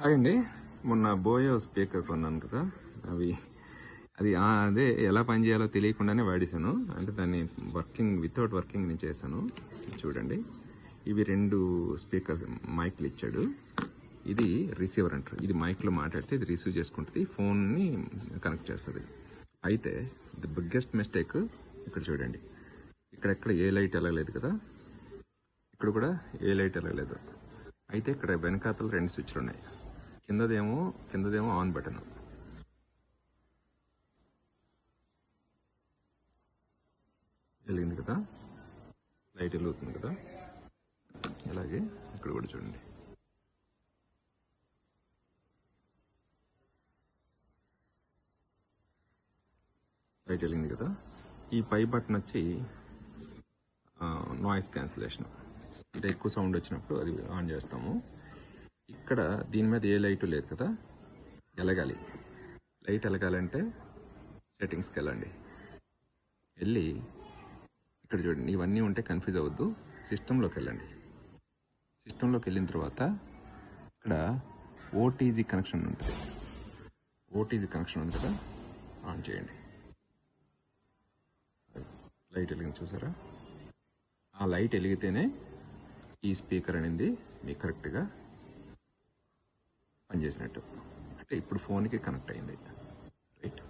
Hi అండి. మొన్న బోయో speaker కొన్నాను కదా. అవి అది అదే ఎలా పనిచేయాలో తెలియకుండానే వాడేశాను. అంటే దాన్ని వర్కింగ్ వితౌట్ వర్కింగ్ నేను చేశాను. చూడండి. ఇవి రెండు స్పీకర్ మైక్లు ఇచ్చాడు. ఇది రిసీవర్ అంటారు. ఇది మైక్లో మాట్లాడితే ఇది రిసీవ్ చేసుకుంటుంది. ఫోన్ని కనెక్ట్ చేస్తుంది. అయితే ది బిగ్గెస్ట్ మిస్టేక్ ఇక్కడ చూడండి. ఇక్కడెక్కడ ఏ లైట్ వెళ్ళలేదు కదా. ఇక్కడ కూడా ఏ లైట్ వెళ్ళలేదు. అయితే ఇక్కడ వెనకాతలు రెండు స్విచ్లు ఉన్నాయి. కిందదేమో కిందదేమో ఆన్ బటన్. వెలిగింది కదా? లైట్ వెలుగుతుంది కదా? అలాగే ఇక్కడ కూడా చూడండి. లైట్ వెలిగింది కదా? ఈ పై బటన్ వచ్చి నాయిస్ క్యాన్సిలేషన్ అంటే ఎక్కువ సౌండ్ వచ్చినప్పుడు అది ఆన్ చేస్తాము. ఇక్కడ దీని మీద ఏ లైట్ లేదు కదా? ఎలగాలి లైట్ ఎలగాలంటే సెట్టింగ్స్కి వెళ్ళండి. వెళ్ళి ఇక్కడ చూడండి ఇవన్నీ ఉంటే కన్ఫ్యూజ్ అవ్వద్దు. సిస్టంలోకి వెళ్ళండి. సిస్టంలోకి వెళ్ళిన తర్వాత ఇక్కడ ఓటీజీ కనెక్షన్ ఉంటుంది. ఓటీజీ కనెక్షన్ ఉంది కదా? ఆన్ చేయండి. లైట్ వెలిగింది చూసారా? ఆ లైట్ వెలిగితేనే ఈ స్పీకర్ అనేది మీకు కరెక్ట్గా పనిచేసినట్టు. అంటే ఇప్పుడు ఫోన్కి కనెక్ట్ అయింది. రైట్